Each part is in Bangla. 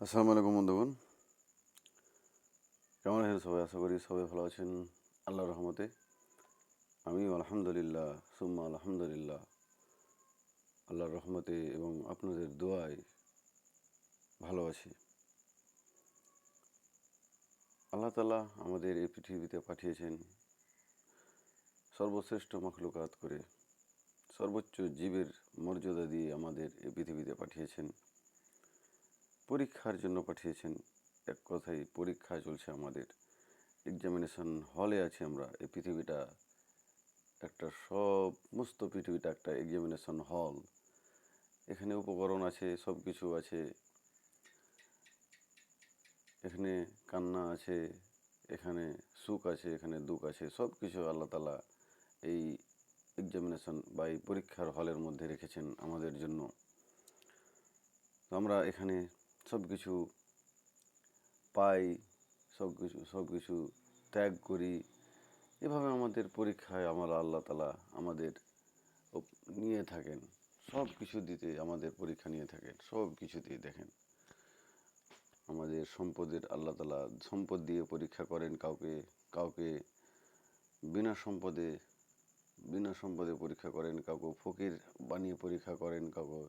আসসালামু আলাইকুম বন্ধুগণ। কেমন আছেন সবাই? আশা করি সবাই ভালো আছেন। আল্লাহর রহমতে। আমি আলহামদুলিল্লাহ, সুম্মা আলহামদুলিল্লাহ। আল্লাহর রহমতে এবং আপনাদের দোয়ায় ভালো আছি। আল্লাহ তালা আমাদের এই পৃথিবীতে পাঠিয়েছেন সর্বশ্রেষ্ঠ মখলুকাত করে সর্বোচ্চ জীবের মর্যাদা দিয়ে আমাদের এই পৃথিবীতে পাঠিয়েছেন। পরীক্ষার জন্য পাঠিয়েছেন। এক কথায় পরীক্ষা চলছে আমাদের। এক্সামিনেশন হলে আছি আমরা। এই পৃথিবীটা একটা সমস্ত পৃথিবীটা একটা এক্সামিনেশন হল এখানে উপকরণ আছে সব কিছু আছে। এখানে কান্না আছে, এখানে সুখ আছে, এখানে দুঃখ আছে সব কিছু আল্লাহ তালা এই এক্সামিনেশন বা এই পরীক্ষার হলের মধ্যে রেখেছেন আমাদের জন্য। আমরা এখানে সব কিছু পাই সব কিছু সব কিছু ত্যাগ করি। এভাবে আমাদের পরীক্ষায় আমার আল্লাহ তালা আমাদের নিয়ে থাকেন। সব কিছু দিতে আমাদের পরীক্ষা নিয়ে থাকেন সব কিছুতেই দেখেন। আমাদের সম্পদের আল্লাহ তালা সম্পদ দিয়ে পরীক্ষা করেন কাউকে কাউকে বিনা সম্পদে বিনা সম্পদে পরীক্ষা করেন, কাউকে ফকির বানিয়ে পরীক্ষা করেন, কাউকে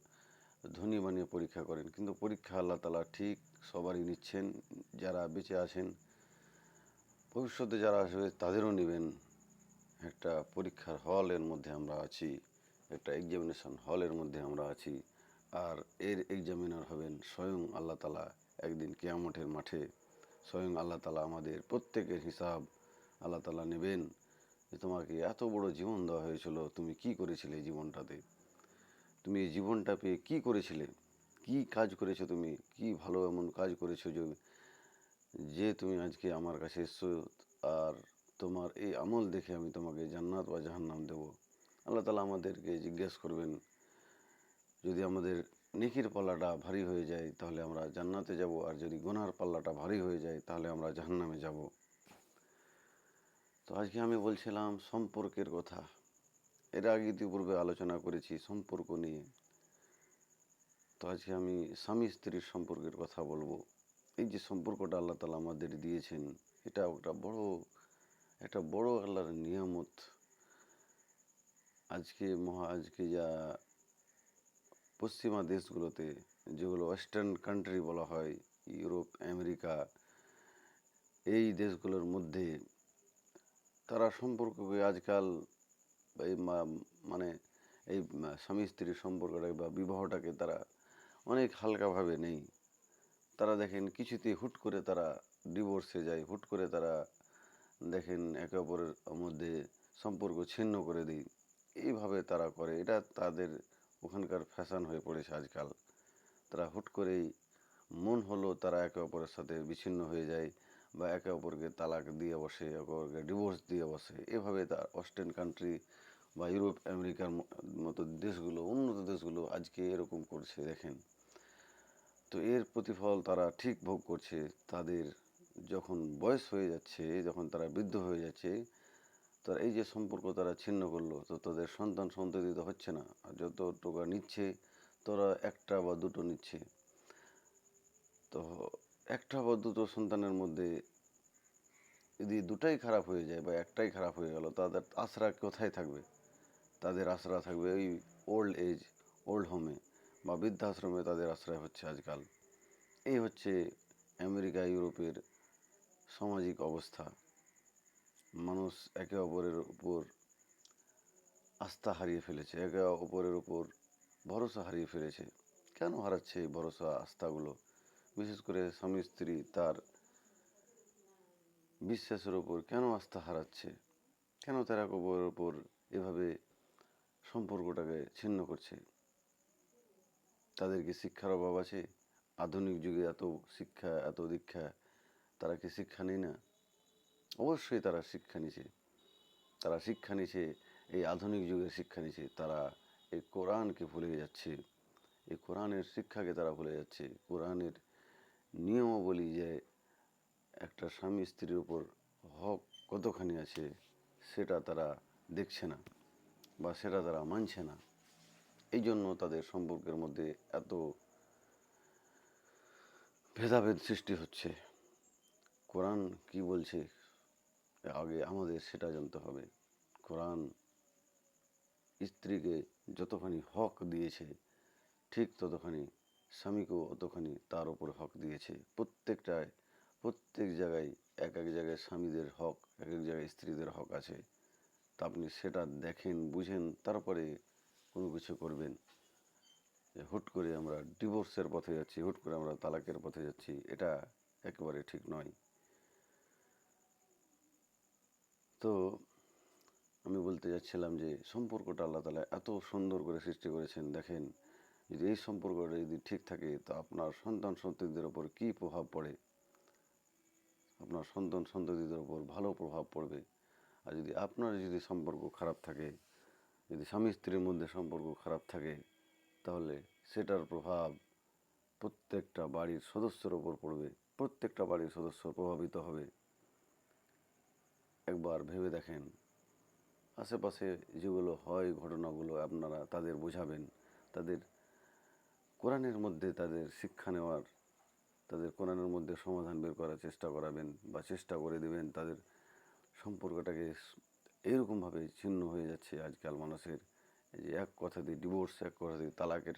ধনী বানিয়ে পরীক্ষা করেন। কিন্তু পরীক্ষা আল্লাহ তালা ঠিক সবারই নিচ্ছেন, যারা বেঁচে আছেন, ভবিষ্যতে যারা আসবে তাদেরও নেবেন। একটা পরীক্ষার হলের মধ্যে আমরা আছি, একটা এক্সামিনেশন হলের মধ্যে আমরা আছি। আর এর এক্সামিনার হবেন স্বয়ং আল্লাহ তালা একদিন কেয়ামঠের মাঠে। স্বয়ং আল্লাহ তালা আমাদের প্রত্যেকের হিসাব আল্লাহ তালা নেবেন যে তোমাকে এত বড় জীবন দেওয়া হয়েছিল, তুমি কি করেছিলে জীবনটাতে? তুমি এই জীবনটা পেয়ে কী করেছিলে? কি কাজ করেছ তুমি? কি ভালো এমন কাজ করেছ যে যে তুমি আজকে আমার কাছে এসছো আর তোমার এই আমল দেখে আমি তোমাকে জান্নাত বা জাহান্নাম দেব। আল্লাহ তালা আমাদেরকে জিজ্ঞেস করবেন, যদি আমাদের নেকির পাল্লাটা ভারী হয়ে যায় তাহলে আমরা জান্নাতে যাব, আর যদি গোনার পাল্লাটা ভারী হয়ে যায় তাহলে আমরা জাহান্নামে যাব। তো আজকে আমি বলছিলাম সম্পর্কের কথা। এর আগে ইতিপূর্বে আলোচনা করেছি সম্পর্ক নিয়ে। তো আজকে আমি স্বামী স্ত্রীর সম্পর্কের কথা বলব। এই যে সম্পর্কটা আল্লাহ তালা আমাদের দিয়েছেন, এটা একটা বড় একটা বড় আল্লাহর নিয়ামত। আজকে মহা, আজকে যা পশ্চিমা দেশগুলোতে যেগুলো ওয়েস্টার্ন কান্ট্রি বলা হয়, ইউরোপ, আমেরিকা, এই দেশগুলোর মধ্যে তারা সম্পর্ককে আজকাল এই মানে এই স্বামী স্ত্রীর সম্পর্কটাকে বা বিবাহটাকে তারা অনেক হালকাভাবে নেই। তারা দেখেন কিছুতেই হুট করে তারা ডিভোর্সে যায়, হুট করে তারা দেখেন একে অপরের মধ্যে সম্পর্ক ছিন্ন করে দিই এইভাবে তারা করে। এটা তাদের ওখানকার ফ্যাশন হয়ে পড়েছে আজকাল। তারা হুট করেই মন হলো তারা একে অপরের সাথে বিচ্ছিন্ন হয়ে যায় বা একে অপরকে তালাক দিয়ে বসে, একে অপরকে ডিভোর্স দিয়ে বসে। এভাবে তার ওয়েস্টার্ন কান্ট্রি বা ইউরোপ, আমেরিকার মতো দেশগুলো, উন্নত দেশগুলো আজকে এরকম করছে, দেখেন। তো এর প্রতিফল তারা ঠিক ভোগ করছে, তাদের যখন বয়স হয়ে যাচ্ছে, যখন তারা বৃদ্ধ হয়ে যাচ্ছে, তারা এই যে সম্পর্ক তারা ছিন্ন করল, তো তাদের সন্তান সন্ততি তো হচ্ছে না। আর যত টোকা নিচ্ছে, তোরা একটা বা দুটো নিচ্ছে। তো একটা বা দুটো সন্তানের মধ্যে যদি দুটাই খারাপ হয়ে যায় বা একটাই খারাপ হয়ে গেল, তাদের আশরা কোথায় থাকবে? তাদের আশরা থাকবে ওই ওল্ড এজ ওল্ড হোমে বা বৃদ্ধাশ্রমে তাদের আশ্রয় হচ্ছে আজকাল। এই হচ্ছে আমেরিকা, ইউরোপের সামাজিক অবস্থা। মানুষ একে অপরের উপর আস্থা হারিয়ে ফেলেছে, একে অপরের উপর ভরসা হারিয়ে ফেলেছে। কেন হারাচ্ছে এই ভরসা, আস্থাগুলো? বিশেষ করে স্বামী, স্ত্রী তার বিশ্বাসের ওপর কেন আস্থা হারাচ্ছে? কেন তারা একে অপরের ওপর এভাবে সম্পর্কটাকে ছিন্ন করছে। তাদের কি শিক্ষার অভাব আছে। আধুনিক যুগে এত শিক্ষা, এত দীক্ষা, তারা কি শিক্ষা নেই না? অবশ্যই তারা শিক্ষা নিছে। তারা শিক্ষা নিছে, এই আধুনিক যুগের শিক্ষা নিছে। তারা এই কোরআনকে ভুলে যাচ্ছে। এই কোরআনের শিক্ষাকে তারা ভুলে যাচ্ছে। কোরআনের নিয়মাবলী যে একটা স্বামী স্ত্রীর উপর হক কতখানি আছে, সেটা তারা দেখছে না। বা সেটা তারা মানছে না। এই জন্য তাদের সম্পর্কের মধ্যে এত ভেদাভেদ সৃষ্টি হচ্ছে। কোরআন কি বলছে? আগে আমাদের সেটা জানতে হবে। কোরআন স্ত্রীকে যতখানি হক দিয়েছে, ঠিক ততখানি স্বামীকেও অতখানি তার উপর হক দিয়েছে। প্রত্যেকটায়, প্রত্যেক জায়গায় এক এক জায়গায় স্বামীদের হক, এক এক জায়গায় স্ত্রীদের হক আছে। তা আপনি সেটা দেখেন, বুঝেন, তারপরে কোনো কিছু করবেন। যে হুট করে আমরা ডিভোর্সের পথে যাচ্ছি, হুট করে আমরা তালাকের পথে যাচ্ছি, এটা একেবারে ঠিক নয়। তো আমি বলতে যাচ্ছিলাম যে সম্পর্কটা আল্লাহ তালা এত সুন্দর করে সৃষ্টি করেছেন। দেখেন, যদি এই সম্পর্কটা যদি ঠিক থাকে, তো আপনার সন্তান সন্ততিদের ওপর কী প্রভাব পড়ে? আপনার সন্তান সন্ততিদের ওপর ভালো প্রভাব পড়বে। আর যদি আপনার যদি সম্পর্ক খারাপ থাকে, যদি স্বামী স্ত্রীর মধ্যে সম্পর্ক খারাপ থাকে, তাহলে সেটার প্রভাব প্রত্যেকটা বাড়ির সদস্যের ওপর পড়বে, প্রত্যেকটা বাড়ির সদস্য প্রভাবিত হবে। একবার ভেবে দেখেন, আশেপাশে যেগুলো হয় ঘটনাগুলো আপনারা তাদের বোঝাবেন, তাদের কোরআনের মধ্যে তাদের শিক্ষা নেওয়ার, তাদের কোরআনের মধ্যে সমাধান বের করার চেষ্টা করাবেন বা চেষ্টা করে দেবেন তাদের সম্পর্কটাকে এইরকমভাবে ছিন্ন হয়ে যাচ্ছে আজকাল মানুষের। যে এক কথা দিয়ে ডিভোর্স এক কথা দিয়ে তালাকের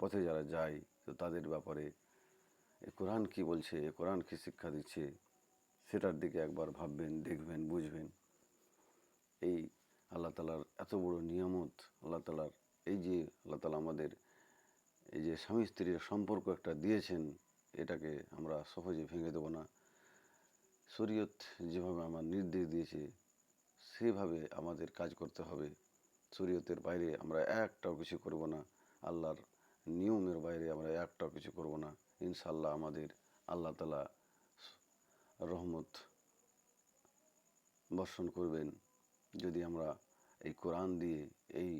পথে যারা যায়, তো তাদের ব্যাপারে এ কোরআন কি বলছে, এ কোরআন কি শিক্ষা দিচ্ছে, সেটার দিকে একবার ভাববেন, দেখবেন, বুঝবেন। এই আল্লাহ তালার এত বড় নিয়ামত, আল্লাহ তালার এই যে আল্লাহ তালা আমাদের এই যে স্বামী স্ত্রীর সম্পর্ক একটা দিয়েছেন, এটাকে আমরা সহজে ভেঙে দেবো না। শরীয়ত যেভাবে আমার নির্দেশ দিয়েছে, সেভাবে আমাদের কাজ করতে হবে। শরীয়তের বাইরে আমরা একটাও কিছু করব না। আল্লাহর নিয়মের বাইরে আমরা একটাও কিছু করব না। ইনশাল্লাহ আমাদের আল্লাহ তালা রহমত বর্ষণ করবেন। যদি আমরা এই কোরআন দিয়ে, এই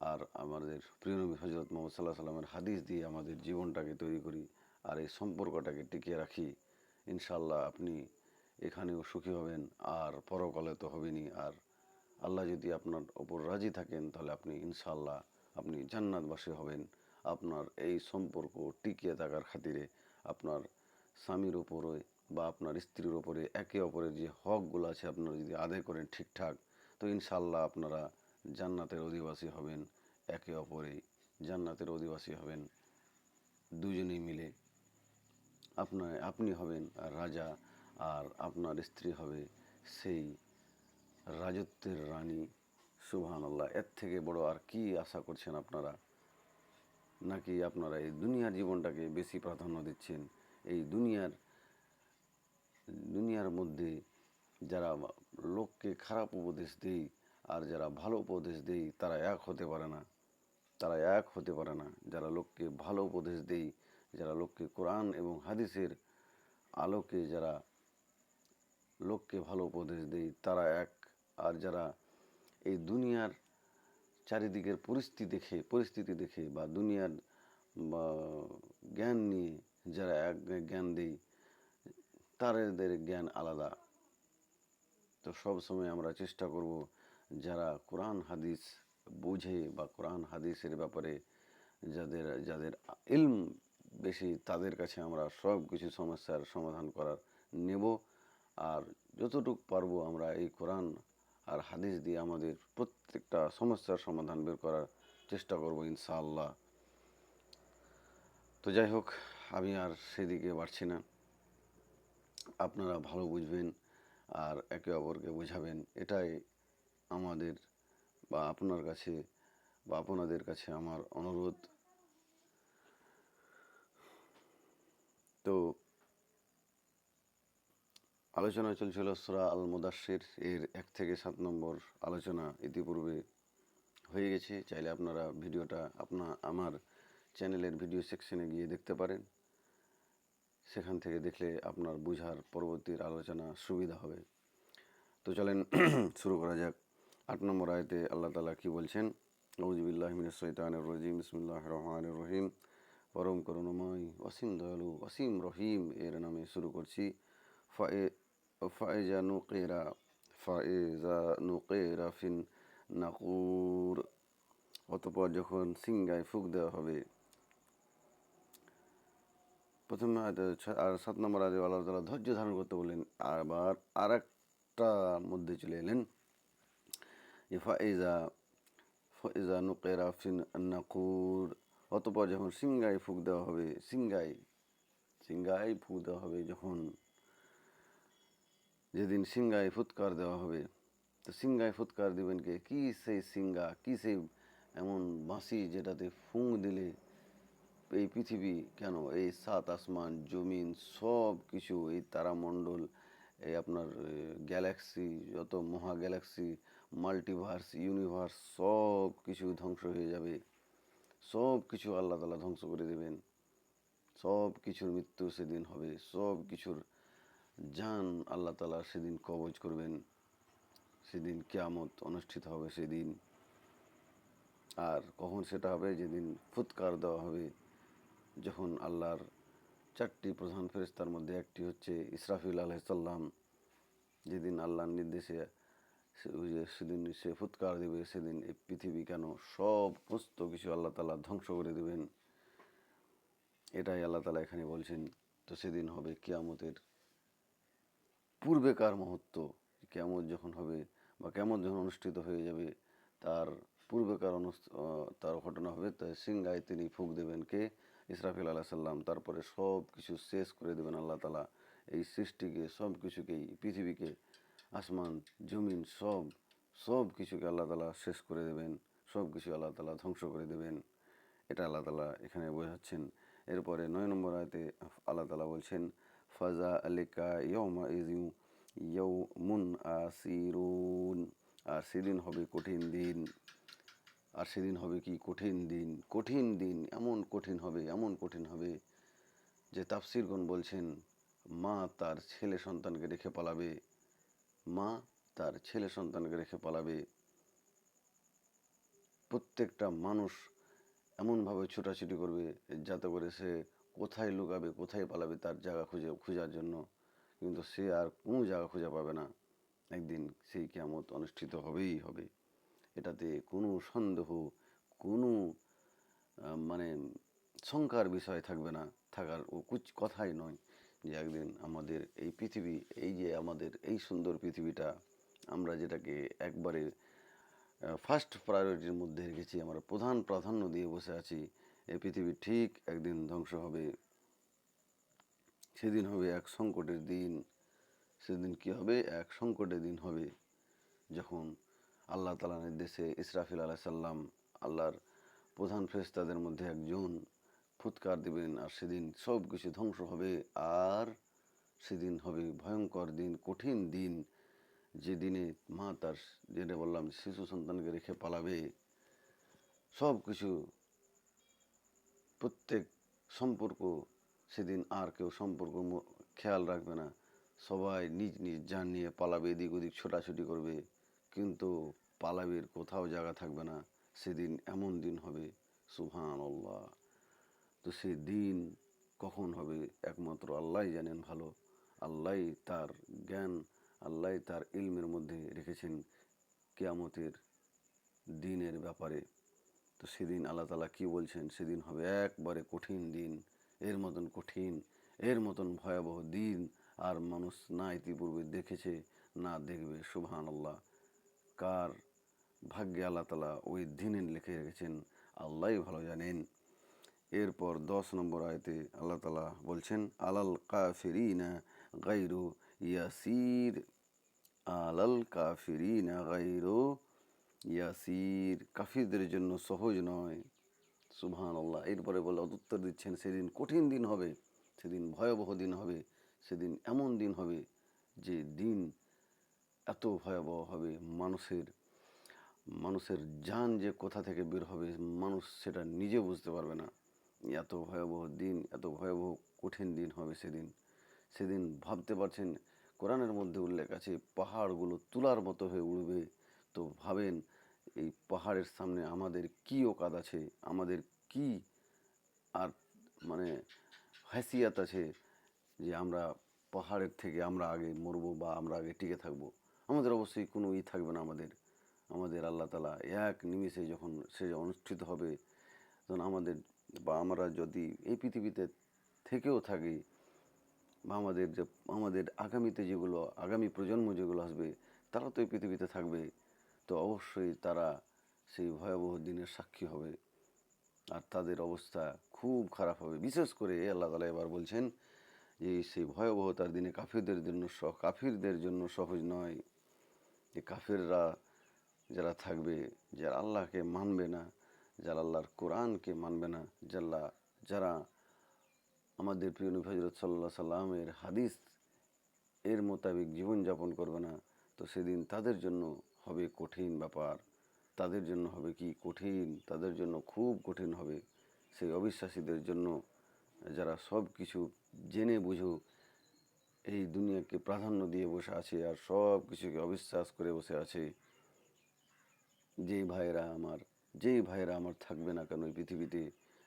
আর আমাদের প্রিয় নবী হজরত মোহাম্মদ সাল্লাহ সাল্লামের হাদিস দিয়ে আমাদের জীবনটাকে তৈরি করি আর এই সম্পর্কটাকে টিকিয়ে রাখি ইনশাল্লাহ আপনি এখানেও সুখী হবেন, আর পরকালে তো হবেনই। আর আল্লাহ যদি আপনার ওপর রাজি থাকেন, তাহলে আপনি ইনশাল্লাহ আপনি জান্নাতবাসী হবেন। আপনার এই সম্পর্ক টিকিয়ে থাকার খাতিরে আপনার স্বামীর ওপরে বা আপনার স্ত্রীর ওপরে একে অপরের যে হকগুলো আছে আপনারা যদি আদায় করেন ঠিকঠাক, তো ইনশাল্লাহ আপনারা জান্নাতের অধিবাসী হবেন, একে অপরে জান্নাতের অধিবাসী হবেন। দুজনেই মিলে আপনার, আপনি হবেন রাজা। আর আপনার স্ত্রী হবে সেই রাজত্বের রানী। সুবহান আল্লাহ এর থেকে বড় আর কি আশা করছেন আপনারা? নাকি আপনারা এই দুনিয়ার জীবনটাকে বেশি প্রাধান্য দিচ্ছেন? এই দুনিয়ার দুনিয়ার মধ্যে যারা লোককে খারাপ উপদেশ দেয় আর যারা ভালো উপদেশ দেয় তারা এক হতে পারে না। তারা এক হতে পারে না। যারা লোককে ভালো উপদেশ দেয় যারা লোককে কোরআন এবং হাদিসের আলোকে যারা লোককে ভালো উপদেশ দেয় তারা এক। আর যারা এই দুনিয়ার চারিদিকের পরিস্থিতি দেখে পরিস্থিতি দেখে বা দুনিয়ার, বা জ্ঞান নিয়ে যারা এক জ্ঞান দেই, তাদের জ্ঞান আলাদা। তো সব সময় আমরা চেষ্টা করব যারা কোরআন, হাদিস বোঝে বা কোরআন, হাদিসের ব্যাপারে যাদের যাদের ইলম বেশি, তাদের কাছে আমরা সব কিছু সমস্যার সমাধান করার নেব। আর যতটুকু পারব আমরা এই কোরআন আর হাদিস দিয়ে আমাদের প্রত্যেকটা সমস্যার সমাধান বের করার চেষ্টা করব, ইনশাআল্লাহ। তো যাই হোক, আমি আর সেদিকে বাড়ছি না। আপনারা ভালো বুঝবেন আর একে অপরকে বোঝাবেন, এটাই আমাদের বা আপনার কাছে বা আপনাদের কাছে আমার অনুরোধ। তো আলোচনা চলছিল সুরা আল মুদাসির এর এক থেকে সাত নম্বর আলোচনা ইতিপূর্বে হয়ে গেছে। চাইলে আপনারা ভিডিওটা আপনা, আমার চ্যানেলের ভিডিও সেকশনে গিয়ে দেখতে পারেন। সেখান থেকে দেখলে আপনার বুঝার পরবর্তীর আলোচনা সুবিধা হবে। তো চলেন শুরু করা যাক। আট নম্বর আয়তে আল্লাহ তালা কি বলছেন? সৈতানের রজিম ইসমুল্লাহ রহমান রহিম। পরম করুণময়, অসীম দয়ালু, অসীম রহিম এর নামে শুরু করছি। ফায়েজা নুকেরা ফায়েজা নুকেরা ফিন নাকুর অতপর যখন সিংগায় ফুক দেওয়া হবে, প্রথমে আর সাত নম্বর আয়াতে আল্লাহ তালা ধৈর্য ধারণ করতে বললেন, আবার আর একটা মধ্যে চলে এলেন ফাইজা ফাইজা নুকেরা ফিন নাকুর অতপর যখন সিংগায় ফুক দেওয়া হবে সিংগায় সিংগায় ফুক দেওয়া হবে যখন যেদিন সিংগায় ফুৎকার দেওয়া হবে, তো সিংগায় ফুৎকার দিবেন কে? কি সেই সিংগা কি সেই এমন বাঁশি যেটাতে ফুং দিলে এই পৃথিবী কেন? এই সাত আসমান, জমিন, সব কিছু, এই তারামণ্ডল, এই আপনার গ্যালাক্সি, যত মহা গ্যালাক্সি, মাল্টিভার্স, ইউনিভার্স, সব কিছু ধ্বংস হয়ে যাবে। সব কিছু আল্লাহ তালা ধ্বংস করে দেবেন। সব কিছুর মৃত্যু সেদিন হবে। সব কিছুর জান আল্লাহ তালা সেদিন কবজ করবেন। সেদিন কেয়ামত অনুষ্ঠিত হবে সেদিন। আর কখন সেটা হবে? যেদিন ফুৎকার দেওয়া হবে। যখন আল্লাহর চারটি প্রধান ফেরেস্তার মধ্যে একটি হচ্ছে ইসরাফিল আলাইসাল্লাম যেদিন আল্লাহর নির্দেশে সেদিন সে ফুৎকার দেবে, সেদিন এই পৃথিবী কেন সব সমস্ত কিছু আল্লাহ তালা ধ্বংস করে দেবেন। এটাই আল্লাহ তালা এখানে বলছেন। তো সেদিন হবে কিয়ামতের পূর্বেকার মুহূর্ত কেমন যখন হবে বা কেমন যখন অনুষ্ঠিত হয়ে যাবে, তার পূর্বেকার তার ঘটনা হবে। তাই সিংগায় তিনি ফুক দেবেন কে? ইসরাফিল আলাহ সাল্লাম তারপরে সব কিছু শেষ করে দেবেন আল্লাহ তালা এই সৃষ্টিকে সব কিছুকেই পৃথিবীকে, আসমান, জমিন, সব সব কিছুকে আল্লাহ তালা শেষ করে দেবেন। সব কিছু আল্লাহ তালা ধ্বংস করে দেবেন। এটা আল্লাহ তালা এখানে বোঝাচ্ছেন। এরপরে নয় নম্বর আয়তে আল্লাহ তালা বলছেন ফাজা আলিকা ইয়মা ইজিউ ইয়ৌ মুন আসিরুন আর সেদিন হবে কঠিন দিন আর সেদিন হবে কি কঠিন দিন কঠিন দিন এমন কঠিন হবে এমন কঠিন হবে যে তাফসিরগণ বলছেন মা তার ছেলে সন্তানকে রেখে পালাবে মা তার ছেলে সন্তানকে রেখে পালাবে প্রত্যেকটা মানুষ এমনভাবে ছোটাছুটি করবে যাতে করে সে কোথায় লুকাবে, কোথায় পালাবে তার জায়গা খুঁজে, খোঁজার জন্য। কিন্তু সে আর কোনো জায়গা খুঁজে পাবে না। একদিন সেই কেয়ামত অনুষ্ঠিত হবেই হবে। এটাতে কোনো সন্দেহ, কোনো মানে শঙ্কার বিষয় থাকবে না। থাকার ও কুচ কথাই নয় যে একদিন আমাদের এই পৃথিবী, এই যে আমাদের এই সুন্দর পৃথিবীটা, আমরা যেটাকে একবারে ফার্স্ট প্রায়োরিটির মধ্যে রেখেছি, আমরা প্রধান প্রাধান্য দিয়ে বসে আছি এই পৃথিবী ঠিক একদিন ধ্বংস হবে। সেদিন হবে এক সংকটের দিন। সেদিন কি হবে? এক সংকটের দিন হবে যখন আল্লাহ তালা নির্দেশে ইসরাফিল আলাহ সাল্লাম আল্লাহর প্রধান ফেরেশতাদের মধ্যে একজন ফুৎকার দিবেন আর সেদিন সব কিছু ধ্বংস হবে। আর সেদিন হবে ভয়ঙ্কর দিন, কঠিন দিন। যে দিনে মা তার, যেটা বললাম, শিশু সন্তানকে রেখে পালাবে সব কিছু প্রত্যেক সম্পর্ক সেদিন আর কেউ সম্পর্ক খেয়াল রাখবে না। সবাই নিজ নিজ যান নিয়ে পালাবে, এদিক ওদিক ছোটাছুটি করবে। কিন্তু পালাবের কোথাও জায়গা থাকবে না। সেদিন এমন দিন হবে সুহান আল্লাহ তো সেই দিন কখন হবে একমাত্র আল্লাহ জানেন ভালো। আল্লাহ তার জ্ঞান, আল্লাহ তার ইলমের মধ্যে রেখেছেন কেয়ামতের দিনের ব্যাপারে। তো সেদিন আল্লাহ তালা কী বলছেন? সেদিন হবে একবারে কঠিন দিন, এর মতন কঠিন, এর মতন ভয়াবহ দিন, আর মানুষ না ইতিপূর্বে দেখেছে, না দেখবে। সুবহান আল্লাহ কার ভাগ্যে আল্লাহ তালা ওই দিনে লিখে রেখেছেন আল্লাহই ভালো জানেন। এরপর দশ নম্বর আয়তে আল্লাহ তালা বলছেন, আলাল কাফিরিনা গাইরু ইয়াসির, আলাল কাফিরিনা গাইরু ইয়াসির, কাফিরদের জন্য সহজ নয়। সুবহান আল্লাহ এরপরে বলে উত্তর দিচ্ছেন, সেদিন কঠিন দিন হবে, সেদিন ভয়াবহ দিন হবে, সেদিন এমন দিন হবে যে দিন এত ভয়াবহ হবে। মানুষের মানুষের জান যে কোথা থেকে বের হবে, মানুষ সেটা নিজে বুঝতে পারবে না। এত ভয়াবহ দিন, এত ভয়াবহ কঠিন দিন হবে সেদিন। সেদিন ভাবতে পারছেন, কোরআনের মধ্যে উল্লেখ আছে, পাহাড়গুলো তুলার মতো হয়ে উড়বে। তো ভাবেন এই পাহাড়ের সামনে আমাদের কী ওকাদ আছে, আমাদের কি আর মানে হ্যাসিয়াত আছে যে আমরা পাহাড়ের থেকে আমরা আগে মরবো বা আমরা আগে টিকে থাকব? আমাদের অবশ্যই কোনো ই থাকবে না আমাদের। আমাদের আল্লাহ তালা এক নিমিষে যখন সে অনুষ্ঠিত হবে, তখন আমাদের বা আমরা যদি এই পৃথিবীতে থেকেও থাকি, বা আমাদের যে, আমাদের আগামীতে যেগুলো, আগামী প্রজন্ম যেগুলো আসবে, তারা তো এই পৃথিবীতে থাকবে। তো অবশ্যই তারা সেই ভয়াবহ দিনের সাক্ষী হবে। আর তাদের অবস্থা খুব খারাপ হবে। বিশেষ করে আল্লাহ তালা এবার বলছেন যে, সেই ভয়াবহতার দিনে কাফিরদের জন্য কাফিরদের জন্য সহজ নয়। যে কাফিররা যারা থাকবে, যারা আল্লাহকে মানবে না, যারা আল্লাহর কোরআনকে মানবে না, যারা যারা আমাদের প্রিয় নবী হজরত সাল্লাহ সাল্লামের হাদিস এর মোতাবেক জীবনযাপন করবে না, তো সেদিন তাদের জন্য হবে কঠিন ব্যাপার। তাদের জন্য হবে কি কঠিন? তাদের জন্য খুব কঠিন হবে। সেই অবিশ্বাসীদের জন্য যারা সব কিছু জেনে বুঝো এই দুনিয়াকে প্রাধান্য দিয়ে বসে আছে আর সব কিছুকে অবিশ্বাস করে বসে আছে, যেই ভাইয়েরা আমার, যেই ভাইয়েরা আমার থাকবে না কেন এই পৃথিবীতে,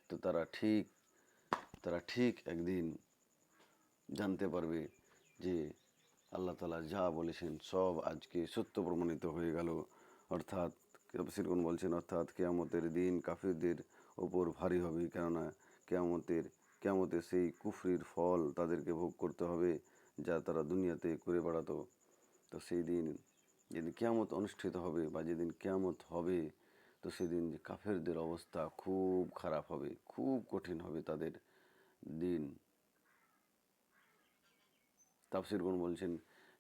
তো তারা ঠিক তারা ঠিক একদিন জানতে পারবে যে আল্লাহ তালা যা বলেছেন সব আজকে সত্য প্রমাণিত হয়ে গেল। অর্থাৎ তফসিরগুন বলছেন, অর্থাৎ কেয়ামতের দিন কাফিরদের ওপর ভারী হবে, কেননা কেয়ামতের কেয়ামতে সেই কুফরির ফল তাদেরকে ভোগ করতে হবে যা তারা দুনিয়াতে করে বেড়াতো। তো সেই দিন যেদিন কেয়ামত অনুষ্ঠিত হবে বা যেদিন কেয়ামত হবে, তো সেদিন যে কাফেরদের অবস্থা খুব খারাপ হবে, খুব কঠিন হবে তাদের দিন। তাফসিরগুন বলছেন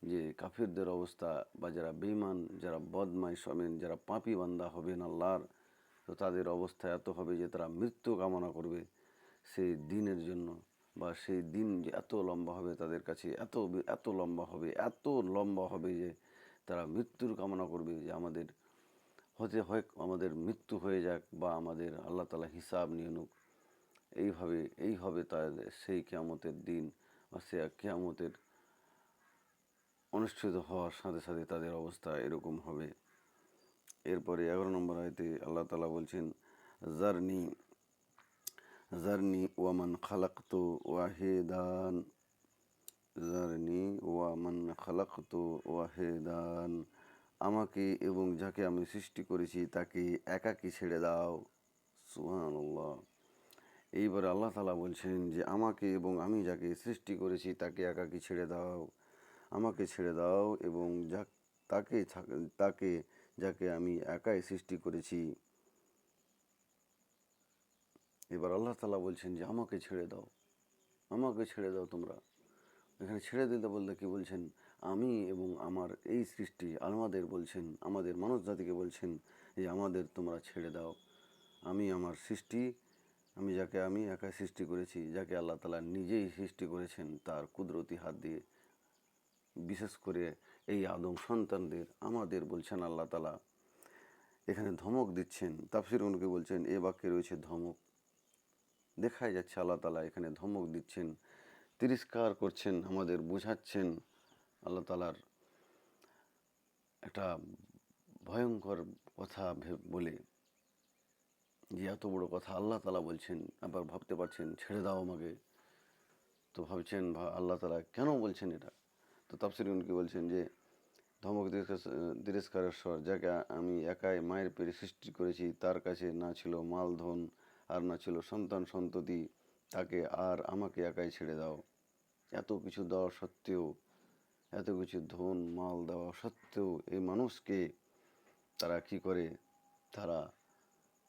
যে কাফিরদের অবস্থা বা যারা বেইমান যারা বদমাইশ হবেন, যারা পাপি বান্দা হবেন আল্লাহর, তো তাদের অবস্থা এত হবে যে তারা মৃত্যু কামনা করবে সেই দিনের জন্য বা সেই দিন যে এত লম্বা হবে তাদের কাছে, এত এত লম্বা হবে, এত লম্বা হবে যে তারা মৃত্যুর কামনা করবে যে আমাদের হতে হয়, আমাদের মৃত্যু হয়ে যাক বা আমাদের আল্লাহ তালা হিসাব নিয়ে নুক। এইভাবে এই হবে তাদের সেই কেয়ামতের দিন বা সে কেয়ামতের অনুষ্ঠিত হওয়ার সাথে সাথে তাদের অবস্থা এরকম হবে। এরপরে এগারো নম্বর আয়তে আল্লাহ তালা বলছেন, জারনি জারনি ওয়ামান খালাক্তু ওয়াহেদান, জারনি ওয়ামান খালাক্তু ওয়াহেদান, আমাকে এবং যাকে আমি সৃষ্টি করেছি তাকে একাকী ছেড়ে দাও। সুবহানাল্লাহ। এইবারে আল্লাহ তালা বলছেন যে, আমাকে এবং আমি যাকে সৃষ্টি করেছি তাকে একাকী ছেড়ে দাও। আমাকে ছেড়ে দাও এবং যা তাকে তাকে যাকে আমি একাই সৃষ্টি করেছি। এবার আল্লাহ তালা বলছেন যে, আমাকে ছেড়ে দাও, আমাকে ছেড়ে দাও তোমরা। এখানে ছেড়ে দিতে বলতে কি বলছেন? আমি এবং আমার এই সৃষ্টি আমাদের বলছেন, আমাদের মানব জাতিকে বলছেন যে, আমাদের তোমরা ছেড়ে দাও। আমি আমার সৃষ্টি, আমি যাকে আমি একা সৃষ্টি করেছি, যাকে আল্লাহ তালা নিজেই সৃষ্টি করেছেন, তার কুদরতি হাত দিয়ে বিশেষ করে এই আদম সন্তানদের, আমাদের বলছেন আল্লাহ তালা এখানে ধমক দিচ্ছেন। তাফসির অনুকে বলছেন, এ বাক্যে রয়েছে ধমক। দেখাই যাচ্ছে আল্লাহ তালা এখানে ধমক দিচ্ছেন, তিরস্কার করছেন, আমাদের বোঝাচ্ছেন আল্লাহ তালার একটা ভয়ঙ্কর কথা বলে। যে এত বড় কথা আল্লাহ তালা বলছেন আবার ভাবতে পারছেন, ছেড়ে দাও আমাকে। তো ভাবছেন, আল্লাহ তালা কেন বলছেন এটা? তো তাফসির কি বলছেন যে ধমক তিরস্কার- তিরস্কারের স্বর যাকে আমি একাই মায়ের পেরে সৃষ্টি করেছি, তার কাছে না ছিল মাল, ধন, আর না ছিল সন্তান, সন্ততি, তাকে আর আমাকে একাই ছেড়ে দাও। এত কিছু দেওয়া সত্ত্বেও, এত কিছু ধন, মাল দেওয়া সত্ত্বেও এই মানুষকে তারা কি করে? তারা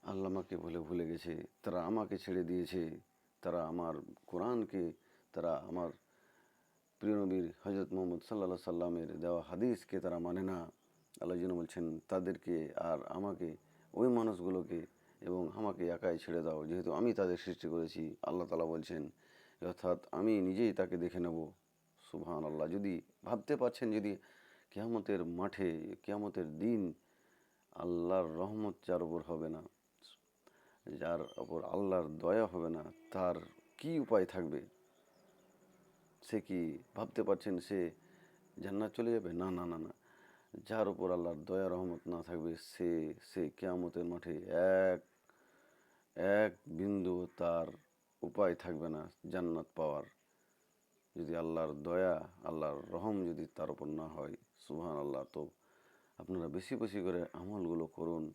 আল্লামাকে বলে ভুলে গেছে, তারা আমাকে ছেড়ে দিয়েছে, তারা আমার কোরআনকে, তারা আমার প্রিয় নবীর হজরত মোহাম্মদ সাল্লা সাল্লামের দেওয়া হাদিসকে তারা মানে না। আল্লাহ যেন বলছেন, তাদেরকে আর আমাকে, ওই মানুষগুলোকে এবং আমাকে একাই ছেড়ে দাও। যেহেতু আমি তাদের সৃষ্টি করেছি। আল্লাহ তালা বলছেন, অর্থাৎ আমি নিজেই তাকে দেখে নেব। সুবহান আল্লাহ যদি ভাবতে পারছেন, যদি কেয়ামতের মাঠে, কেয়ামতের দিন আল্লাহর রহমত যার উপর হবে না, যার ওপর আল্লাহর দয়া হবে না, তার কি উপায় থাকবে? সে কি, ভাবতে পারছেন সে জান্নাত চলে যাবে? না না না না। যার উপর আল্লাহর দয়া, রহমত না থাকবে, সে সে কেয়ামতের মাঠে এক এক বিন্দু তার উপায় থাকবে না জান্নাত পাওয়ার। যদি আল্লাহর দয়া, আল্লাহর রহম যদি তার উপর না হয় সুহান আল্লাহ তো আপনারা বেশি বেশি করে আমলগুলো করুন।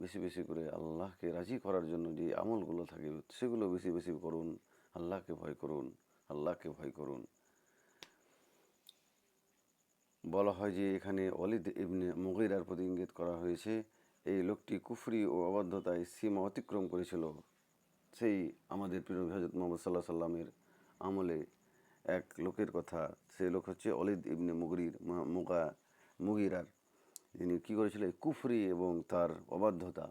বেশি বেশি করে আল্লাহকে রাজি করার জন্য যে আমলগুলো থাকে, সেগুলো বেশি বেশি করুন। আল্লাহকে ভয় করুন। আল্লাহকে ভয় করুন। বলা হয় যে এখানে অলিদ ইবনে মুগিরার প্রতি ইঙ্গিত করা হয়েছে, এই লোকটি কুফরি ও অবাধ্যতায় সীমা অতিক্রম করেছিল। সেই আমাদের প্রিয় হজরত মোহাম্মদ সাল্লাহ সাল্লামের আমলে এক লোকের কথা, সেই লোক হচ্ছে অলিদ ইবনে মুগরির মুগা মুগিরার। যিনি কী করেছিল? এই কুফরি এবং তার অবাধ্যতা,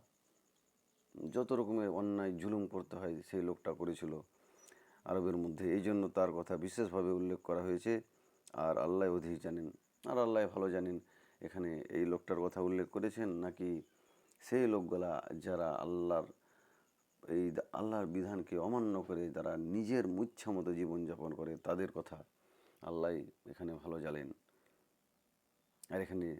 যত রকমের অন্যায় জুলুম করতে হয়, সেই লোকটা করেছিল। আরবের মধ্যে। এই জন্য তার কথা বিশেষভাবে উল্লেখ করা হয়েছে। আর আল্লাহ অধিক জানেন। আর আল্লাহ ভালো জানেন। এখানে এই লোকটার কথা উল্লেখ করেছেন নাকি সেই লোকগুলা যারা আল্লাহর এই আল্লাহর বিধানকে অমান্য করে যারা নিজের মুচ্ছা মতো জীবনযাপন করে, তাদের কথা আল্লাহ এখানে ভালো জানেন। আর এখানে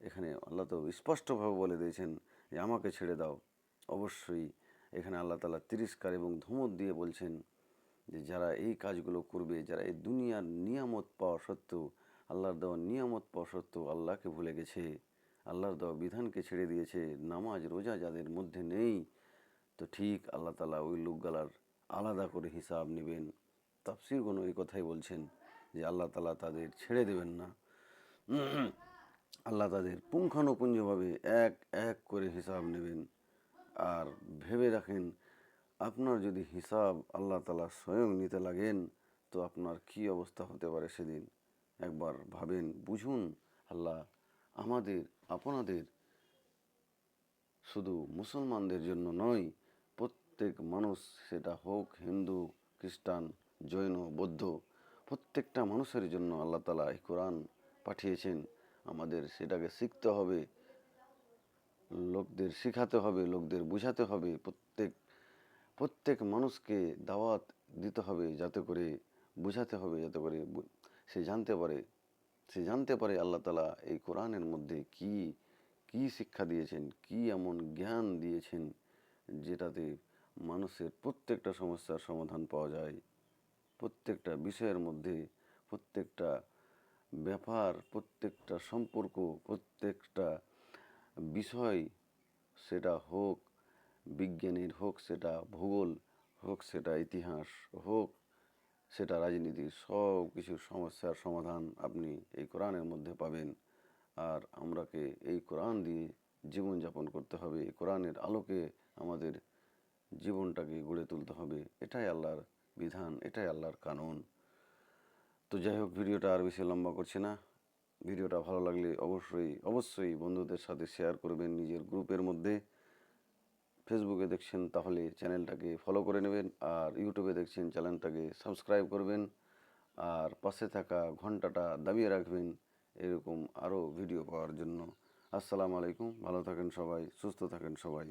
এখানে আল্লাহ তো স্পষ্টভাবে বলে দিয়েছেন যে, আমাকে ছেড়ে দাও। অবশ্যই এখানে আল্লাহ তালা তিরস্কার এবং ধমক দিয়ে বলছেন যে যারা এই কাজগুলো করবে, যারা এই দুনিয়ার নিয়ামত পাওয়া সত্ত্বেও, আল্লাহর দেওয়া নিয়ামত পাওয়া সত্ত্বেও আল্লাহকে ভুলে গেছে, আল্লাহর দেওয়া বিধানকে ছেড়ে দিয়েছে, নামাজ, রোজা যাদের মধ্যে নেই, তো ঠিক আল্লাহ তালা ওই লোকগালার আলাদা করে হিসাব নেবেন। তাফসির কোনো এই কথাই বলছেন যে আল্লাহ তালা তাদের ছেড়ে দেবেন না। আল্লাহ তাদের পুঙ্খানুপুঞ্জভাবে এক এক করে হিসাব নেবেন। আর ভেবে রাখেন আপনার যদি হিসাব আল্লাহ তালা স্বয়ং নিতে লাগেন, তো আপনার কি অবস্থা হতে পারে সেদিন? একবার ভাবেন, বুঝুন আল্লাহ, আমাদের, আপনাদের শুধু মুসলমানদের জন্য নয়, প্রত্যেক মানুষ সেটা হোক হিন্দু, খ্রিস্টান, জৈন, বৌদ্ধ, প্রত্যেকটা মানুষের জন্য আল্লাহ তালা এই কোরআন পাঠিয়েছেন। আমাদের সেটাকে শিখতে হবে, লোকদের শেখাতে হবে, লোকদের বোঝাতে হবে, প্রত্যেক প্রত্যেক মানুষকে দাওয়াত দিতে হবে যাতে করে বোঝাতে হবে, যাতে করে সে জানতে পারে, সে জানতে পারে আল্লাহ তালা এই কোরআনের মধ্যে কি কি শিক্ষা দিয়েছেন, কি এমন জ্ঞান দিয়েছেন যেটাতে মানুষের প্রত্যেকটা সমস্যার সমাধান পাওয়া যায়, প্রত্যেকটা বিষয়ের মধ্যে, প্রত্যেকটা ব্যাপার, প্রত্যেকটা সম্পর্ক, প্রত্যেকটা বিষয় সেটা হোক বিজ্ঞানের হোক, সেটা ভূগোল হোক, সেটা ইতিহাস হোক, সেটা রাজনীতির সব কিছুর সমস্যার সমাধান আপনি এই কোরআনের মধ্যে পাবেন। আর আমরাকে এই কোরআন দিয়ে জীবনযাপন করতে হবে, এই কোরআনের আলোকে আমাদের জীবনটাকে গড়ে তুলতে হবে। এটাই আল্লাহর বিধান, এটাই আল্লাহর কানুন। তো যাই হোক, ভিডিওটা আর বেশি লম্বা করছি না। ভিডিওটা ভালো লাগলে অবশ্যই অবশ্যই বন্ধুদের সাথে শেয়ার করবেন, নিজের গ্রুপের মধ্যে। ফেসবুকে দেখছেন, তাহলে চ্যানেলটাকে ফলো করে নেবেন আর ইউটিউবে দেখছেন চ্যানেলটাকে সাবস্ক্রাইব করবেন আর পাশে থাকা ঘন্টাটা দাবিয়ে রাখবেন এরকম আরও ভিডিও পাওয়ার জন্য। আসসালামু আলাইকুম, ভালো থাকেন সবাই, সুস্থ থাকেন সবাই।